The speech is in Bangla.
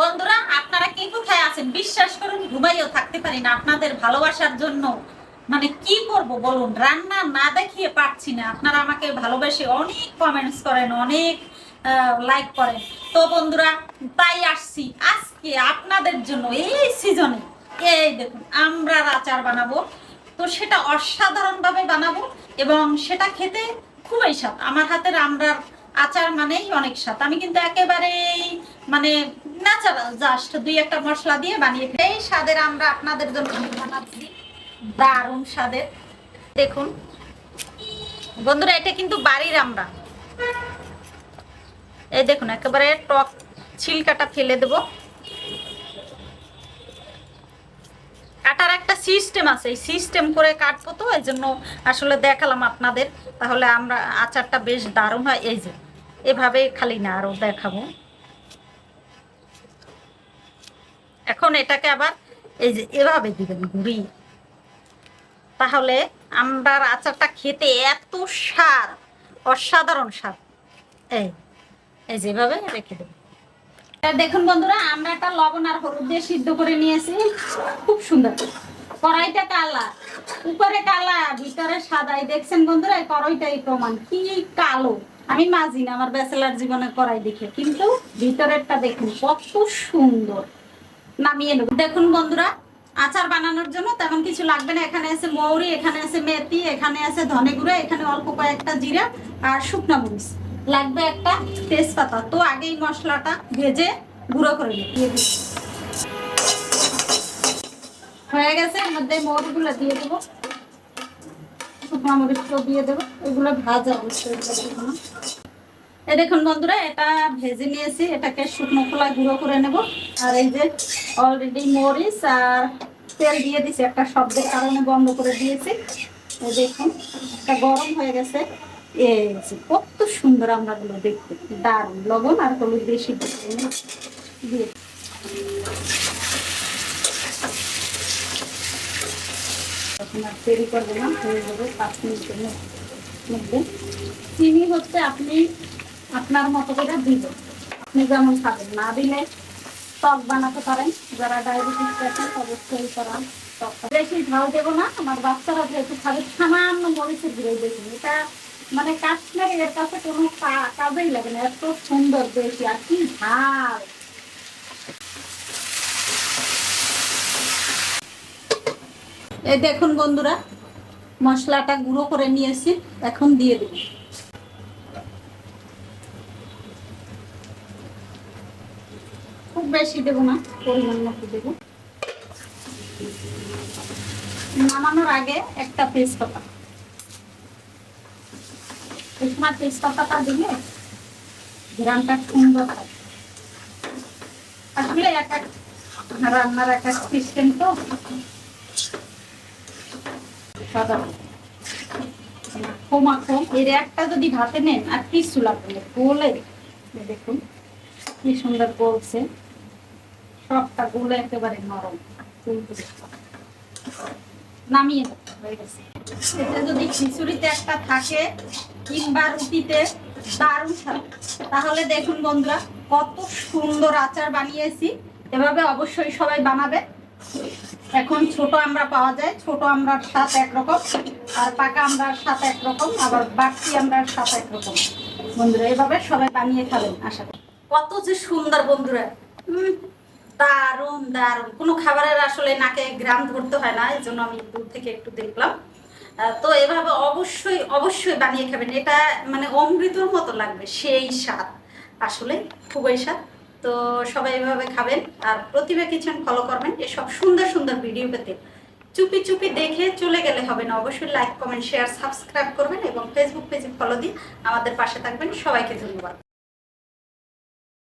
বন্ধুরা, আপনারা কি কোথায় আছেন? বিশ্বাস করুন, ঘুমাইও থাকতে পারি না। আপনাদের ভালোবাসার জন্য মানে কি করব বলুন? রান্না না দেখিয়ে পারছি না। আপনারা আমাকে ভালোবেসে অনেক কমেন্টস করেন, অনেক লাইক করেন। তো বন্ধুরা, তাই আসছি। আজকে আপনাদের জন্য এই সিজনে এই দেখুন, আমরা আচার বানাবো। তো সেটা অসাধারণভাবে বানাবো এবং সেটা খেতে খুবই স্বাদ। আমার হাতের আমরার আচার মানেই অনেক স্বাদ। আমি কিন্তু একেবারেই মানে ন্যাচারাল জাস্ট দুই একটা মশলা দিয়ে বানিয়ে। এই স্বাদের আমরা আপনাদের জন্য বানাচ্ছি। দারুণ স্বাদের। দেখুন। বন্ধুরা, এটা কিন্তু বাড়ির আমরা। এই দেখুন, একেবারে টক ছিলকাটা ফেলে দেব। কাটার একটা সিস্টেম আছে। এই সিস্টেম করে কাটবো তো, এই জন্য আসলে দেখালাম আপনাদের। তাহলে আমরা আচারটা বেশ দারুণ হয়। এই যে, এভাবে খালি না আরও দেখাবো। এখন এটাকে আবার এই যে এভাবে দিবেন ঘুরি তাহলে আমরার আচারটা খেতে এত স্বাদ, অসাধারণ স্বাদ। এই এই যেভাবে রেখে দেবো। দেখুন বন্ধুরা, আমরা একটা লবণ আর হলুদ দিয়ে সিদ্ধ করে নিয়েছি। খুব সুন্দর। কড়াইটা কালা। উপরে কালা, ভিতরে সাদাই। দেখছেন বন্ধুরা, এই কড়াইটাই প্রমাণ। কি কালো। আমি মাজি না আমার ব্যাচেলার জীবনে কড়াই দেখে, কিন্তু ভিতরেরটা দেখুন কত সুন্দর। নামিয়ে নেব। দেখুন বন্ধুরা, আচার বানানোর জন্য তেমন কিছু লাগবে না। এখানে আছে মৌরি, এখানে আছে মেথি, এখানে আছে ধনে গুঁড়ো, এখানে অল্প কয়েকটা জিরা আর শুকনা মরিচ। লাগবে একটা তেজপাতা। তো আগেই মশলাটা ভেজে গুঁড়ো করে দিয়ে দিই। হয়ে গেছে, এর মধ্যে মৌরিগুলো দিয়ে দেবো। শুকনো মরিচগুলো দিয়ে দেবো। এগুলো ভাজা অবশ্যই। এই দেখুন বন্ধুরা, এটা ভেজে নিয়েছি। এটাকে শুকনো খোলা গুঁড়ো করে নেব। আর এই যে অলরেডি মরিচ আর তেল দিয়ে দিছি একটা শব্দের কারণে বন্ধ করে দিয়েছি। এই দেখুন, এটা গরম হয়ে গেছে। এই কত সুন্দর আমরা গুলো দেখতে। দারুণ লবণ আর হলুদ বেশি দিয়ে দেরি করব না, হয়ে যাবে পাঁচ মিনিটের মধ্যে। চিনি হচ্ছে আপনি আপনার মতো করে দিবেন আপনি যেমন খাবেন, না দিলে টক বানাতে পারেন। যারা ডায়াবেটিস পেশেন্ট অবশ্যই করা টক বেশি ঝাল দেবো না, আমার বাচ্চারা যেহেতু খাবে, সামান্য মরিচের গুঁড়ো দেখুন এটা মানে কাশ্মীর, এর কাছে কোনো কাজেই লাগে না, এত সুন্দর বেশি, আর কি ঝাল। এই দেখুন বন্ধুরা, মশলাটা গুঁড়ো করে নিয়েছি, এখন দিয়ে দেব। বেশি দেবো না, পরিমাণ মতো দেবো। নামানোর আগে একটা তেজপাতা। দিলে সুন্দর আসলে এক রান্নার এক এক সিস্টেম তো। সাধারণ। মাখো এর একটা যদি ভাতে নেন, আর কিছু লাগবে গোলে দেখুন, কি সুন্দর গলছে সবটা গোলে একেবারে নরম। নামিয়ে হয়ে যদি খিচুড়িতে একটা থাকে কিংবা রুটিতে, দারুণ তাহলে দেখুন বন্ধুরা, কত সুন্দর আচার বানিয়েছি। এভাবে অবশ্যই সবাই বানাবে। এখন ছোট আমরা পাওয়া যায়, ছোট আমরার স্বাদ একরকম, আর পাকা আমরার স্বাদ একরকম, আবার বাড়তি আমরার স্বাদ একরকম। বন্ধুরা, এভাবে সবাই বানিয়ে খাবেন, আশা করি। কত যে সুন্দর বন্ধুরা। দারুণ দারুণ। কোনো খাবারের আসলে নাকে গ্রাম ধরতে হয় না, এই জন্য আমি দূর থেকে একটু দেখলাম। তো এভাবে অবশ্যই অবশ্যই বানিয়ে খাবেন। এটা মানে অমৃতর মতো লাগবে, সেই স্বাদ। আসলে খুবই স্বাদ। তো সবাই এভাবে খাবেন আর প্রতিভা কিচেন ফলো করবেন। এসব সুন্দর সুন্দর ভিডিও পেতে। চুপি চুপি দেখে চলে গেলে হবে না। অবশ্যই লাইক কমেন্ট শেয়ার সাবস্ক্রাইব করবেন এবং ফেসবুক পেজে ফলো দিয়ে আমাদের পাশে থাকবেন। সবাইকে ধন্যবাদ।